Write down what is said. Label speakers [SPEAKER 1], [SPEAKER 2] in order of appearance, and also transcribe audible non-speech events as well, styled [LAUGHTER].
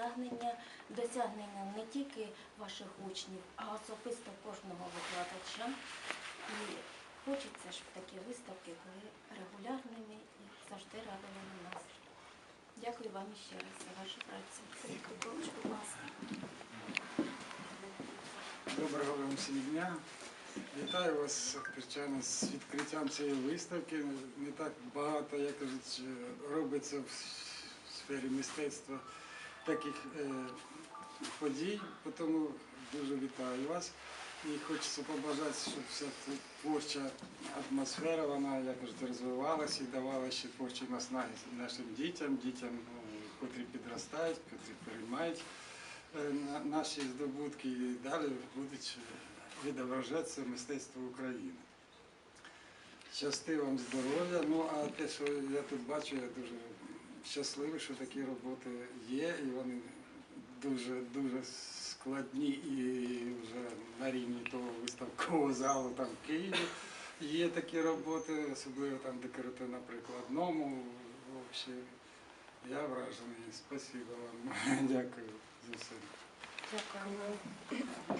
[SPEAKER 1] досягнення, досягнення не тільки ваших учнів, а особисто кожного викладача. І хочеться, щоб такі виставки були регулярними і завжди радували нас. Дякую вам ще раз за вашу працю. Будь ласка.
[SPEAKER 2] Доброго вам всім дня. Вітаю вас, звичайно, з відкриттям цієї виставки. Не так багато, як кажуть, робиться в сфері мистецтва таких е, подій, тому дуже вітаю вас. І хочеться побажати, щоб вся творча атмосфера, вона як кажуть, розвивалася і давала ще творчі наснаги нашим дітям, дітям, ну, котрі підростають, котрі переймають е, наші здобутки і далі будуть е, відображатися мистецтво України. Щасти вам здоров'я. Ну а те, що я тут бачу, я дуже щасливий, що такі роботи є, і вони дуже дуже складні і вже на рівні того виставкового залу там в Києві. Є такі роботи, особливо там декоративно-прикладному. Взагалі, я вражений. Спасибо вам. [LAUGHS] Дякую за все.
[SPEAKER 1] Дякую.